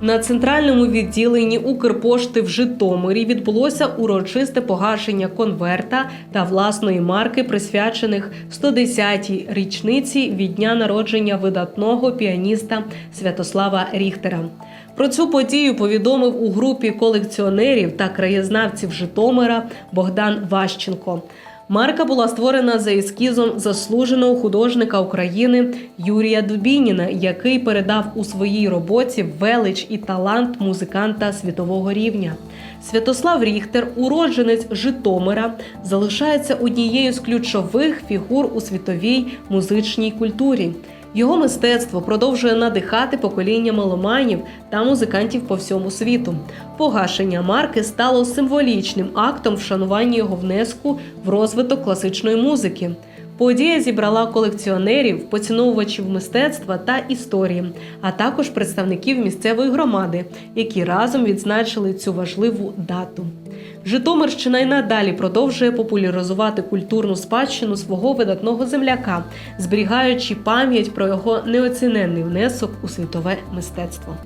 На центральному відділенні Укрпошти в Житомирі відбулося урочисте погашення конверта та власної марки, присвячених 110-й річниці від дня народження видатного піаніста Святослава Ріхтера. Про цю подію повідомив у групі колекціонерів та краєзнавців Житомира Богдан Ващенко. Марка була створена за ескізом заслуженого художника України Юрія Дубініна, який передав у своїй роботі велич і талант музиканта світового рівня. Святослав Ріхтер, уродженець Житомира, залишається однією з ключових фігур у світовій музичній культурі. Його мистецтво продовжує надихати покоління меломанів та музикантів по всьому світу. Погашення марки стало символічним актом вшанування його внеску в розвиток класичної музики. Подія зібрала колекціонерів, поціновувачів мистецтва та історії, а також представників місцевої громади, які разом відзначили цю важливу дату. Житомирщина й надалі продовжує популяризувати культурну спадщину свого видатного земляка, зберігаючи пам'ять про його неоціненний внесок у світове мистецтво.